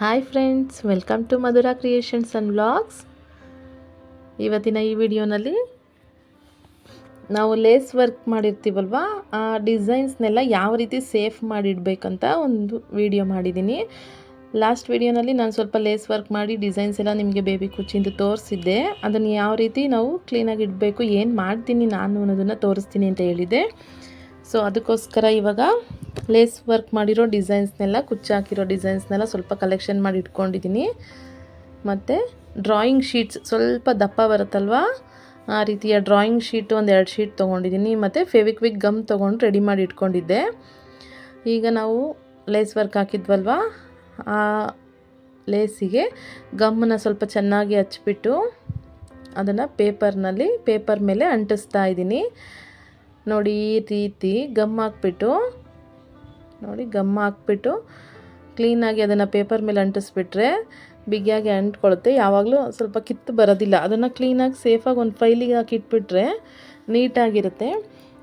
Hi friends welcome to Madhura creations and vlogs ಇವತ್ತಿನ ಈ ವಿಡಿಯೋನಲ್ಲಿ ನಾವು ಲೇಸ್ ವರ್ಕ್ ಮಾಡಿರ್ತೀವಲ್ವ? ಆ ಡಿಸೈನ್ಸ್ನೆಲ್ಲ ಯಾವ ರೀತಿ ಸೇಫ್ ಮಾಡಿಡಬೇಕಂತ ಒಂದು ವಿಡಿಯೋ ಮಾಡಿದ್ದೀನಿ. ಲಾಸ್ಟ್ ವಿಡಿಯೋನಲ್ಲಿ ನಾನು ಸ್ವಲ್ಪ ಲೇಸ್ ವರ್ಕ್ ಮಾಡಿ ಡಿಸೈನ್ಸ್ ಎಲ್ಲ ನಿಮಗೆ ಬೇಬಿ ಕುಚ್ಚಿಂದು ತೋರಿಸಿದ್ದೆ. ಅದನ್ನು ಯಾವ ರೀತಿ ನಾವು ಕ್ಲೀನಾಗಿ ಇಡಬೇಕು, ಏನು ಮಾಡ್ತೀನಿ ನಾನು ಅನ್ನೋದನ್ನು ತೋರಿಸ್ತೀನಿ ಅಂತ ಹೇಳಿದ್ದೆ. ಸೊ ಅದಕ್ಕೋಸ್ಕರ ಇವಾಗ ಲೇಸ್ ವರ್ಕ್ ಮಾಡಿರೋ ಡಿಸೈನ್ಸ್ನೆಲ್ಲ ಕುಚ್ಚಾಕಿರೋ ಡಿಸೈನ್ಸ್ನೆಲ್ಲ ಸ್ವಲ್ಪ ಕಲೆಕ್ಷನ್ ಮಾಡಿ ಇಟ್ಕೊಂಡಿದ್ದೀನಿ. ಮತ್ತು ಡ್ರಾಯಿಂಗ್ ಶೀಟ್ಸ್ ಸ್ವಲ್ಪ ದಪ್ಪ ಬರುತ್ತಲ್ವ? ಆ ರೀತಿಯ ಡ್ರಾಯಿಂಗ್ ಶೀಟ್ ಒಂದು ಎರಡು ಶೀಟ್ ತೊಗೊಂಡಿದ್ದೀನಿ. ಮತ್ತು ಫೆವಿಕ್ವಿಕ್ ಗಮ್ ತೊಗೊಂಡು ರೆಡಿ ಮಾಡಿ ಇಟ್ಕೊಂಡಿದ್ದೆ. ಈಗ ನಾವು ಲೇಸ್ ವರ್ಕ್ ಹಾಕಿದ್ವಲ್ವ? ಆ ಲೇಸಿಗೆ ಗಮ್ಮನ್ನು ಸ್ವಲ್ಪ ಚೆನ್ನಾಗಿ ಹಚ್ಚಿಬಿಟ್ಟು ಅದನ್ನು ಪೇಪರ್ನಲ್ಲಿ ಪೇಪರ್ ಮೇಲೆ ಅಂಟಿಸ್ತಾ ಇದ್ದೀನಿ. ನೋಡಿ ಈ ರೀತಿ ಗಮ್ ಹಾಕ್ಬಿಟ್ಟು ನೋಡಿ, ಗಮ್ ಹಾಕ್ಬಿಟ್ಟು ಕ್ಲೀನಾಗಿ ಅದನ್ನು ಪೇಪರ್ ಮೇಲೆ ಅಂಟಿಸ್ಬಿಟ್ರೆ ಬಿಗಿಯಾಗಿ ಅಂಟ್ಕೊಳುತ್ತೆ. ಯಾವಾಗಲೂ ಸ್ವಲ್ಪ ಕಿತ್ತು ಬರೋದಿಲ್ಲ. ಅದನ್ನು ಕ್ಲೀನಾಗಿ ಸೇಫಾಗಿ ಒಂದು ಫೈಲಿಗೆ ಹಾಕಿ ಇಟ್ಬಿಟ್ರೆ ನೀಟಾಗಿರುತ್ತೆ.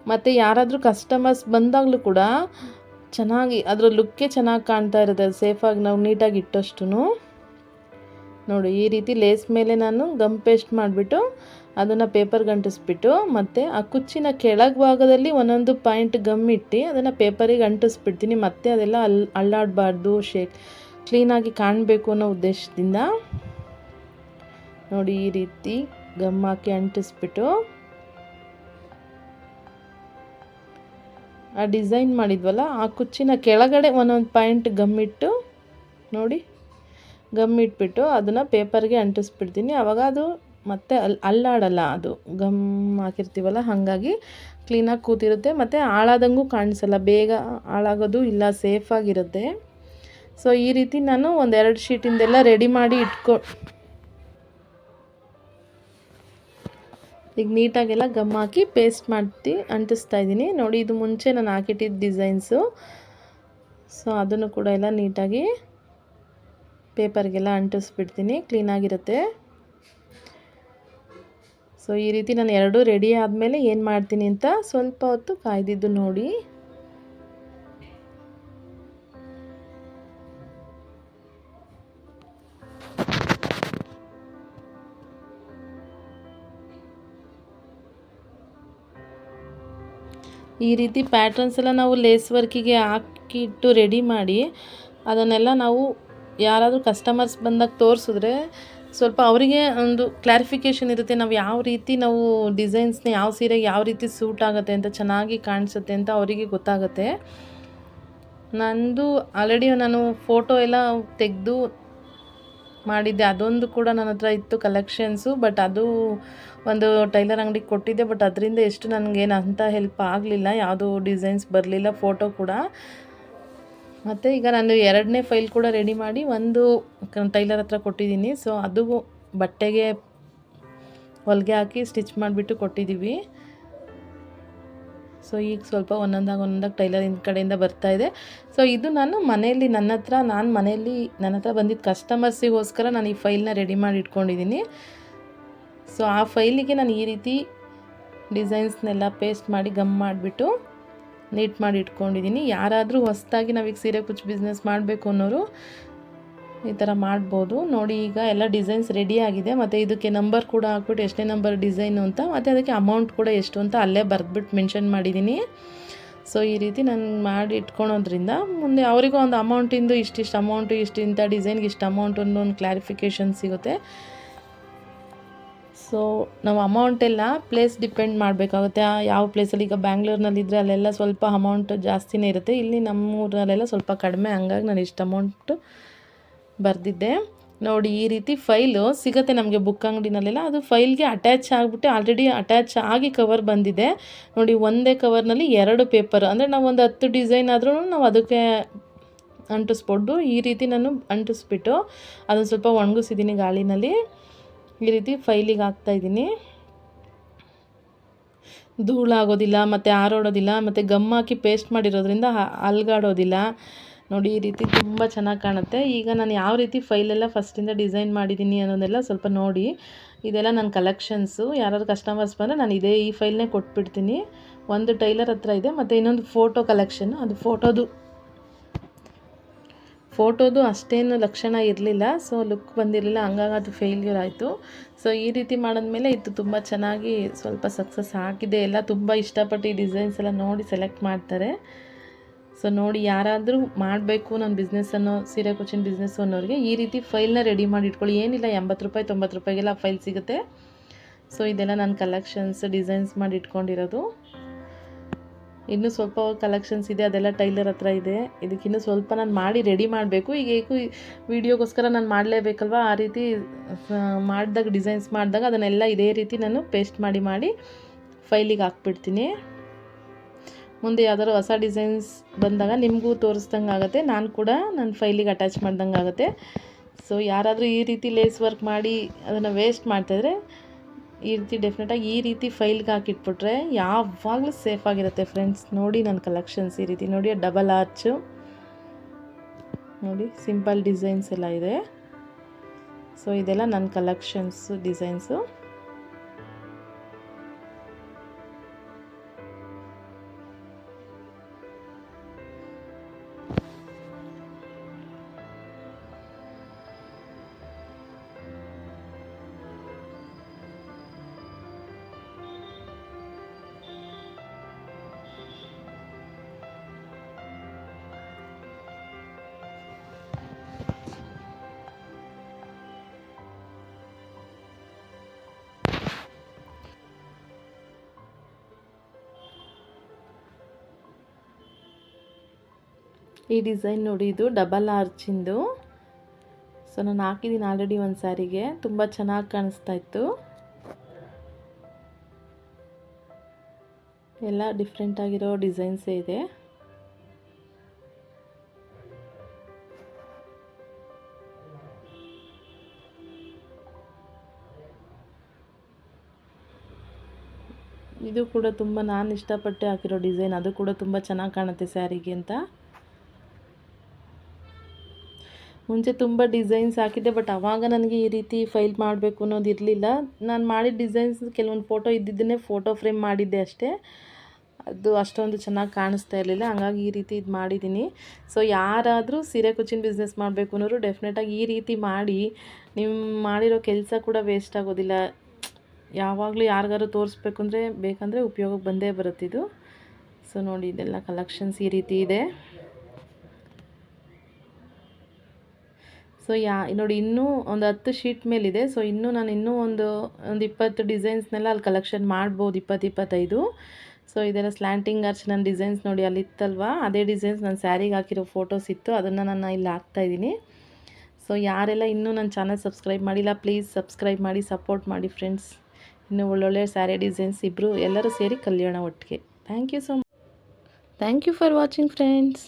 ಮತ್ತು ಯಾರಾದರೂ ಕಸ್ಟಮರ್ಸ್ ಬಂದಾಗಲೂ ಕೂಡ ಚೆನ್ನಾಗಿ, ಅದರ ಲುಕ್ಕೇ ಚೆನ್ನಾಗಿ ಕಾಣ್ತಾ ಇರುತ್ತೆ. ಸೇಫಾಗಿ ನಾವು ನೀಟಾಗಿ ಇಟ್ಟಷ್ಟು ನೋಡಿ, ಈ ರೀತಿ ಲೇಸ್ ಮೇಲೆ ನಾನು ಗಮ್ ಪೇಸ್ಟ್ ಮಾಡಿಬಿಟ್ಟು ಅದನ್ನು ಪೇಪರ್ಗೆ ಅಂಟಿಸ್ಬಿಟ್ಟು ಮತ್ತು ಆ ಕುಚ್ಚಿನ ಕೆಳಗೆ ಭಾಗದಲ್ಲಿ ಒಂದೊಂದು ಪಾಯಿಂಟ್ ಗಮ್ ಇಟ್ಟು ಅದನ್ನು ಪೇಪರಿಗೆ ಅಂಟಿಸ್ಬಿಡ್ತೀನಿ ಮತ್ತೆ ಅದೆಲ್ಲ ಅಲ್ ಅಲ್ಲಾಡಬಾರ್ದು ಶೇಕ್ ಕ್ಲೀನಾಗಿ ಕಾಣಬೇಕು ಅನ್ನೋ ಉದ್ದೇಶದಿಂದ ನೋಡಿ, ಈ ರೀತಿ ಗಮ್ ಹಾಕಿ ಅಂಟಿಸ್ಬಿಟ್ಟು ಆ ಡಿಸೈನ್ ಮಾಡಿದ್ವಲ್ಲ, ಆ ಕುಚ್ಚಿನ ಕೆಳಗಡೆ ಒಂದೊಂದು ಪಾಯಿಂಟ್ ಗಮ್ ಇಟ್ಟು ನೋಡಿ. ಗಮ್ ಇಟ್ಬಿಟ್ಟು ಅದನ್ನು ಪೇಪರ್ಗೆ ಅಂಟಿಸ್ಬಿಡ್ತೀನಿ. ಆವಾಗ ಅದು ಮತ್ತೆ ಅಲ್ಲಿ ಅಲ್ಲಾಡಲ್ಲ ಅದು. ಗಮ್ ಹಾಕಿರ್ತೀವಲ್ಲ, ಹಾಗಾಗಿ ಕ್ಲೀನಾಗಿ ಕೂತಿರುತ್ತೆ. ಮತ್ತು ಹಾಳಾದಂಗೂ ಕಾಣಿಸಲ್ಲ. ಬೇಗ ಹಾಳಾಗೋದು ಇಲ್ಲ ಸೇಫಾಗಿರುತ್ತೆ ಸೊ ಈ ರೀತಿ ನಾನು ಒಂದೆರಡು ಶೀಟಿಂದೆಲ್ಲ ರೆಡಿ ಮಾಡಿ ಇಟ್ಕೊ, ಈಗ ನೀಟಾಗೆಲ್ಲ ಗಮ್ ಹಾಕಿ ಪೇಸ್ಟ್ ಮಾಡ್ತಿ, ಅಂಟಿಸ್ತಾ ಇದ್ದೀನಿ. ನೋಡಿ, ಇದು ಮುಂಚೆ ನಾನು ಹಾಕಿಟ್ಟಿದ್ದ ಡಿಸೈನ್ಸು ಸೊ ಅದನ್ನು ಕೂಡ ಎಲ್ಲ ನೀಟಾಗಿ ಪೇಪರ್ಗೆಲ್ಲ ಅಂಟಿಸ್ಬಿಡ್ತೀನಿ ಕ್ಲೀನಾಗಿರುತ್ತೆ ಸೊ ಈ ರೀತಿ ನಾನು ಎರಡೂ ರೆಡಿ ಆದಮೇಲೆ ಏನು ಮಾಡ್ತೀನಿ ಅಂತ ಸ್ವಲ್ಪ ಹೊತ್ತು ಕಾಯ್ದಿದ್ದು ನೋಡಿ. ಈ ರೀತಿ ಪ್ಯಾಟ್ರನ್ಸ್ ಎಲ್ಲ ನಾವು ಲೇಸ್ ವರ್ಕಿಗೆ ಹಾಕಿಟ್ಟು ರೆಡಿ ಮಾಡಿ, ಅದನ್ನೆಲ್ಲ ನಾವು ಯಾರಾದರೂ ಕಸ್ಟಮರ್ಸ್ ಬಂದಾಗ ತೋರಿಸಿದ್ರೆ ಸ್ವಲ್ಪ ಅವರಿಗೆ ಒಂದು ಕ್ಲಾರಿಫಿಕೇಷನ್ ಇರುತ್ತೆ, ನಾವು ಯಾವ ರೀತಿ ನಾವು ಡಿಸೈನ್ಸ್ನ ಯಾವ ಸೀರೆಗೆ ಯಾವ ರೀತಿ ಸೂಟ್ ಆಗುತ್ತೆ ಅಂತ ಚೆನ್ನಾಗಿ ಕಾಣಿಸುತ್ತೆ ಅಂತ ಅವರಿಗೆ ಗೊತ್ತಾಗುತ್ತೆ. ನಂದು ಆಲ್ರೆಡಿ ನಾನು ಫೋಟೋ ಎಲ್ಲ ತೆಗೆದು ಮಾಡಿದ್ದೆ, ಅದೊಂದು ಕೂಡ ನನ್ನ ಹತ್ರ ಇತ್ತು ಕಲೆಕ್ಷನ್ಸು ಬಟ್ ಅದು ಒಂದು ಟೈಲರ್ ಅಂಗಡಿಗೆ ಕೊಟ್ಟಿದ್ದೆ ಬಟ್ ಅದರಿಂದ ಎಷ್ಟು ನನಗೇನು ಅಂತ ಹೆಲ್ಪ್ ಆಗಲಿಲ್ಲ, ಯಾವುದೂ ಡಿಸೈನ್ಸ್ ಬರಲಿಲ್ಲ ಫೋಟೋ ಕೂಡ. ಮತ್ತು ಈಗ ನಾನು ಎರಡನೇ ಫೈಲ್ ಕೂಡ ರೆಡಿ ಮಾಡಿ ಒಂದು ಟೈಲರ್ ಹತ್ರ ಕೊಟ್ಟಿದ್ದೀನಿ. ಸೊ ಅದು ಬಟ್ಟೆಗೆ ಹೊಲಿಗೆ ಹಾಕಿ ಸ್ಟಿಚ್ ಮಾಡಿಬಿಟ್ಟು ಕೊಟ್ಟಿದ್ದೀವಿ. ಸೊ ಈಗ ಸ್ವಲ್ಪ ಒಂದೊಂದಾಗಿ ಒಂದೊಂದಾಗಿ ಟೈಲರ್ ಹಿಂದ್ ಕಡೆಯಿಂದ ಬರ್ತಾ ಇದೆ. ಸೊ ಇದು ನಾನು ಮನೆಯಲ್ಲಿ ನನ್ನ ಹತ್ರ, ನಾನು ಮನೆಯಲ್ಲಿ ನನ್ನ ಹತ್ರ ಬಂದಿದ್ದ ಕಸ್ಟಮರ್ಸಿಗೋಸ್ಕರ ನಾನು ಈ ಫೈಲ್ನ ರೆಡಿ ಮಾಡಿ ಇಟ್ಕೊಂಡಿದ್ದೀನಿ. ಸೊ ಆ ಫೈಲಿಗೆ ನಾನು ಈ ರೀತಿ ಡಿಸೈನ್ಸ್ನೆಲ್ಲ ಪೇಸ್ಟ್ ಮಾಡಿ ಗಮ್ ಮಾಡಿಬಿಟ್ಟು ನೀಟ್ ಮಾಡಿ ಇಟ್ಕೊಂಡಿದ್ದೀನಿ. ಯಾರಾದರೂ ಹೊಸದಾಗಿ ನಾವೀಗ ಸೀರೆ ಕುಚ್ಚು ಬಿಸ್ನೆಸ್ ಮಾಡಬೇಕು ಅನ್ನೋರು ಈ ಥರ ಮಾಡ್ಬೋದು. ನೋಡಿ ಈಗ ಎಲ್ಲ ಡಿಸೈನ್ಸ್ ರೆಡಿ ಆಗಿದೆ. ಮತ್ತು ಇದಕ್ಕೆ ನಂಬರ್ ಕೂಡ ಹಾಕ್ಬಿಟ್ಟು ಎಷ್ಟೇ ನಂಬರ್ ಡಿಸೈನು ಅಂತ, ಮತ್ತು ಅದಕ್ಕೆ ಅಮೌಂಟ್ ಕೂಡ ಎಷ್ಟು ಅಂತ ಅಲ್ಲೇ ಬರೆದ್ಬಿಟ್ಟು ಮೆನ್ಷನ್ ಮಾಡಿದ್ದೀನಿ. ಸೊ ಈ ರೀತಿ ನಾನು ಮಾಡಿ ಇಟ್ಕೊಳೋದ್ರಿಂದ ಮುಂದೆ ಅವರಿಗೂ ಒಂದು ಅಮೌಂಟಿಂದು ಇಷ್ಟಿಷ್ಟು ಅಮೌಂಟು ಇಷ್ಟು ಇಂಥ ಡಿಸೈನ್ಗೆ ಇಷ್ಟು ಅಮೌಂಟ್ ಅನ್ನೋ ಒಂದು ಕ್ಲಾರಿಫಿಕೇಷನ್ ಸಿಗುತ್ತೆ. ಸೊ ನಾವು ಅಮೌಂಟೆಲ್ಲ ಪ್ಲೇಸ್ ಡಿಪೆಂಡ್ ಮಾಡಬೇಕಾಗುತ್ತೆ. ಯಾವ ಪ್ಲೇಸಲ್ಲಿ ಈಗ ಬ್ಯಾಂಗ್ಳೂರ್ನಲ್ಲಿದ್ದರೆ ಅಲ್ಲೆಲ್ಲ ಸ್ವಲ್ಪ ಅಮೌಂಟ್ ಜಾಸ್ತಿನೇ ಇರುತ್ತೆ. ಇಲ್ಲಿ ನಮ್ಮೂರಲ್ಲೆಲ್ಲ ಸ್ವಲ್ಪ ಕಡಿಮೆ. ಹಂಗಾಗಿ ನಾನು ಇಷ್ಟು ಅಮೌಂಟ್ ಬರೆದಿದ್ದೆ. ನೋಡಿ, ಈ ರೀತಿ ಫೈಲು ಸಿಗುತ್ತೆ ನಮಗೆ ಬುಕ್ ಅಂಗಡಿನಲ್ಲೆಲ್ಲ. ಅದು ಫೈಲ್ಗೆ ಅಟ್ಯಾಚ್ ಆಗಿಬಿಟ್ಟು ಆಲ್ರೆಡಿ ಅಟ್ಯಾಚ್ ಆಗಿ ಕವರ್ ಬಂದಿದೆ. ನೋಡಿ, ಒಂದೇ ಕವರ್ನಲ್ಲಿ ಎರಡು ಪೇಪರ್ ಅಂದರೆ ನಾವು ಒಂದು ಹತ್ತು ಡಿಸೈನ್ ಆದರೂ ನಾವು ಅದಕ್ಕೆ ಅಂಟಿಸ್ಬೋದು. ಈ ರೀತಿ ನಾನು ಅಂಟಿಸ್ಬಿಟ್ಟು ಅದನ್ನು ಸ್ವಲ್ಪ ಒಣಗಿಸಿದ್ದೀನಿ ಗಾಳಿನಲ್ಲಿ. ಈ ರೀತಿ ಫೈಲಿಗೆ ಹಾಕ್ತಾಯಿದ್ದೀನಿ ಧೂಳಾಗೋದಿಲ್ಲ ಮತ್ತು ಆರೋಡೋದಿಲ್ಲ, ಮತ್ತು ಗಮ್ ಹಾಕಿ ಪೇಸ್ಟ್ ಮಾಡಿರೋದ್ರಿಂದ ಅಲ್ಗಾಡೋದಿಲ್ಲ ನೋಡಿ, ಈ ರೀತಿ ತುಂಬ ಚೆನ್ನಾಗಿ ಕಾಣುತ್ತೆ. ಈಗ ನಾನು ಯಾವ ರೀತಿ ಫೈಲೆಲ್ಲ ಫಸ್ಟಿಂದ ಡಿಸೈನ್ ಮಾಡಿದ್ದೀನಿ ಅನ್ನೋದೆಲ್ಲ ಸ್ವಲ್ಪ ನೋಡಿ. ಇದೆಲ್ಲ ನನ್ನ ಕಲೆಕ್ಷನ್ಸು. ಯಾರಾದ್ರು ಕಸ್ಟಮರ್ಸ್ ಬಂದರೆ ನಾನು ಇದೇ ಈ ಫೈಲ್ನೇ ಕೊಟ್ಬಿಡ್ತೀನಿ. ಒಂದು ಟೈಲರ್ ಹತ್ರ ಇದೆ, ಮತ್ತು ಇನ್ನೊಂದು ಫೋಟೋ ಕಲೆಕ್ಷನ್ ಅದು ಫೋಟೋದು ಫೋಟೋದು ಅಷ್ಟೇನು ಲಕ್ಷಣ ಇರಲಿಲ್ಲ. ಸೊ ಲುಕ್ ಬಂದಿರಲಿಲ್ಲ. ಹಂಗಾಗಿ ಅದು ಫೇಲ್ಯೂರ್ ಆಯಿತು. ಸೊ ಈ ರೀತಿ ಮಾಡಿದ್ಮೇಲೆ ಇದು ತುಂಬ ಚೆನ್ನಾಗಿ ಸ್ವಲ್ಪ ಸಕ್ಸಸ್ ಆಗಿದೆ. ಎಲ್ಲ ತುಂಬ ಇಷ್ಟಪಟ್ಟು ಈ ಡಿಸೈನ್ಸ್ ಎಲ್ಲ ನೋಡಿ ಸೆಲೆಕ್ಟ್ ಮಾಡ್ತಾರೆ. ಸೊ ನೋಡಿ ಯಾರಾದರೂ ಮಾಡಬೇಕು ನನ್ನ ಬಿಸ್ನೆಸ್ ಅನ್ನೋ, ಸೀರೆ ಕೊಚ್ಚಿನ ಬಿಸ್ನೆಸ್ ಅನ್ನೋರಿಗೆ ಈ ರೀತಿ ಫೈಲ್ನ ರೆಡಿ ಮಾಡಿ ಇಟ್ಕೊಳ್ಳಿ. ಏನಿಲ್ಲ, ಎಂಬತ್ತು ರೂಪಾಯಿ, ತೊಂಬತ್ತು ರೂಪಾಯಿಗೆಲ್ಲ ಫೈಲ್ ಸಿಗುತ್ತೆ. ಸೊ ಇದೆಲ್ಲ ನನ್ನ ಕಲೆಕ್ಷನ್ಸ್ ಡಿಸೈನ್ಸ್ ಮಾಡಿ ಇಟ್ಕೊಂಡಿರೋದು. ಇನ್ನೂ ಸ್ವಲ್ಪ ಕಲೆಕ್ಷನ್ಸ್ ಇದೆ, ಅದೆಲ್ಲ ಟೈಲರ್ ಹತ್ರ ಇದೆ. ಇದಕ್ಕಿನ್ನೂ ಸ್ವಲ್ಪ ನಾನು ಮಾಡಿ ರೆಡಿ ಮಾಡಬೇಕು. ಈಗ ಏಕು ವೀಡಿಯೋಗೋಸ್ಕರ ನಾನು ಮಾಡಲೇಬೇಕಲ್ವ? ಆ ರೀತಿ ಮಾಡಿದಾಗ ಡಿಸೈನ್ಸ್ ಮಾಡಿದಾಗ ಅದನ್ನೆಲ್ಲ ಇದೇ ರೀತಿ ನಾನು ಪೇಸ್ಟ್ ಮಾಡಿ ಮಾಡಿ ಫೈಲಿಗೆ ಹಾಕ್ಬಿಡ್ತೀನಿ. ಮುಂದೆ ಯಾವ್ದಾದ್ರು ಹೊಸ ಡಿಸೈನ್ಸ್ ಬಂದಾಗ ನಿಮಗೂ ತೋರಿಸ್ದಂಗೆ ಆಗುತ್ತೆ. ನಾನು ಕೂಡ ನನ್ನ ಫೈಲಿಗೆ ಅಟ್ಯಾಚ್ ಮಾಡ್ದಂಗೆ ಆಗುತ್ತೆ. ಸೊ ಯಾರಾದರೂ ಈ ರೀತಿ ಲೇಸ್ ವರ್ಕ್ ಮಾಡಿ ಅದನ್ನು ವೇಸ್ಟ್ ಮಾಡ್ತಾಯಿದ್ರೆ ಈ ರೀತಿ ಡೆಫಿನೆಟಾಗಿ ಈ ರೀತಿ ಫೈಲ್ಗೆ ಹಾಕಿಟ್ಬಿಟ್ರೆ ಯಾವಾಗಲೂ ಸೇಫ್ ಆಗಿರುತ್ತೆ ಫ್ರೆಂಡ್ಸ್ ನೋಡಿ ನನ್ನ ಕಲೆಕ್ಷನ್ಸ್ ಈ ರೀತಿ. ನೋಡಿ ಡಬಲ್ ಆರ್ಚು ನೋಡಿ ಸಿಂಪಲ್ ಡಿಸೈನ್ಸ್ ಎಲ್ಲ ಇದೆ. ಸೊ ಇದೆಲ್ಲ ನನ್ನ ಕಲೆಕ್ಷನ್ಸು ಡಿಸೈನ್ಸು ಈ ಡಿಸೈನ್ ನೋಡಿ, ಇದು ಡಬಲ್ ಆರ್ಚಿಂದು. ಸೊ ನಾನು ಹಾಕಿದ್ದೀನಿ ಆಲ್ರೆಡಿ ಒಂದು ಸ್ಯಾರಿಗೆ ತುಂಬ ಚೆನ್ನಾಗಿ ಕಾಣಿಸ್ತಾ ಇತ್ತು. ಎಲ್ಲ ಡಿಫ್ರೆಂಟ್ ಆಗಿರೋ ಡಿಸೈನ್ಸೇ ಇದೆ. ಇದು ಕೂಡ ತುಂಬ ನಾನು ಇಷ್ಟಪಟ್ಟು ಹಾಕಿರೋ ಡಿಸೈನ್ ಅದು ಕೂಡ ತುಂಬ ಚೆನ್ನಾಗಿ ಕಾಣುತ್ತೆ ಸ್ಯಾರಿಗೆ ಅಂತ. ಮುಂಚೆ ತುಂಬ ಡಿಸೈನ್ಸ್ ಹಾಕಿದ್ದೆ, ಬಟ್ ಆವಾಗ ನನಗೆ ಈ ರೀತಿ ಫೈಲ್ ಮಾಡಬೇಕು ಅನ್ನೋದು ಇರಲಿಲ್ಲ. ನಾನು ಮಾಡಿದ ಡಿಸೈನ್ಸ್ ಕೆಲವೊಂದು ಫೋಟೋ ಇದ್ದಿದ್ದನ್ನೇ ಫೋಟೋ ಫ್ರೇಮ್ ಮಾಡಿದ್ದೆ ಅಷ್ಟೇ. ಅದು ಅಷ್ಟೊಂದು ಚೆನ್ನಾಗಿ ಕಾಣಿಸ್ತಾ ಇರಲಿಲ್ಲ, ಹಂಗಾಗಿ ಈ ರೀತಿ ಇದು ಮಾಡಿದ್ದೀನಿ ಸೊ ಯಾರಾದರೂ ಸೀರೆ ಕುಚ್ಚಿನ ಬಿಸ್ನೆಸ್ ಮಾಡಬೇಕು ಅನ್ನೋರು ಡೆಫಿನೆಟಾಗಿ ಈ ರೀತಿ ಮಾಡಿ ನಿಮ್ಮ ಮಾಡಿರೋ ಕೆಲಸ ಕೂಡ ವೇಸ್ಟ್ ಆಗೋದಿಲ್ಲ. ಯಾವಾಗಲೂ ಯಾರಿಗಾರು ತೋರಿಸ್ಬೇಕು ಅಂದರೆ ಬೇಕಂದರೆ ಉಪಯೋಗಕ್ಕೆ ಬಂದೇ ಬರುತ್ತಿದ್ದು ಸೊ ನೋಡಿ, ಇದೆಲ್ಲ ಕಲೆಕ್ಷನ್ಸ್ ಈ ರೀತಿ ಇದೆ. ಸೊ ಯಾ, ನೋಡಿ, ಇನ್ನೂ ಒಂದು ಹತ್ತು ಶೀಟ್ ಮೇಲಿದೆ. ಸೊ ಇನ್ನೂ ನಾನು ಇನ್ನೂ ಒಂದು ಒಂದು ಇಪ್ಪತ್ತು ಡಿಸೈನ್ಸ್ನೆಲ್ಲ ಅಲ್ಲಿ ಕಲೆಕ್ಷನ್ ಮಾಡ್ಬೋದು, ಇಪ್ಪತ್ತು, ಇಪ್ಪತ್ತೈದು. ಸೊ ಇದೆಲ್ಲ ಸ್ಲ್ಯಾಂಟಿಂಗ್ ಆರ್ಚ್ ನನ್ನ ಡಿಸೈನ್ಸ್ ನೋಡಿ ಅಲ್ಲಿ ಇತ್ತಲ್ವಾ? ಅದೇ ಡಿಸೈನ್ಸ್ ನನ್ನ ಸ್ಯಾರಿಗೆ ಹಾಕಿರೋ ಫೋಟೋಸ್ ಇತ್ತು. ಅದನ್ನು ನಾನು ಇಲ್ಲಿ ಹಾಕ್ತಾಯಿದ್ದೀನಿ ಸೊ ಯಾರೆಲ್ಲ ಇನ್ನೂ ನನ್ನ ಚಾನಲ್ ಸಬ್ಸ್ಕ್ರೈಬ್ ಮಾಡಿಲ್ಲ ಪ್ಲೀಸ್ ಸಬ್ಸ್ಕ್ರೈಬ್ ಮಾಡಿ ಸಪೋರ್ಟ್ ಮಾಡಿ ಫ್ರೆಂಡ್ಸ್ ಇನ್ನೂ ಒಳ್ಳೊಳ್ಳೆ ಸ್ಯಾರಿ ಡಿಸೈನ್ಸ್ ಇಬ್ಬರು ಎಲ್ಲರೂ ಸೇರಿ ಕಲಿಯೋಣ ಒಟ್ಟಿಗೆ. Thank you so much thank you for watching friends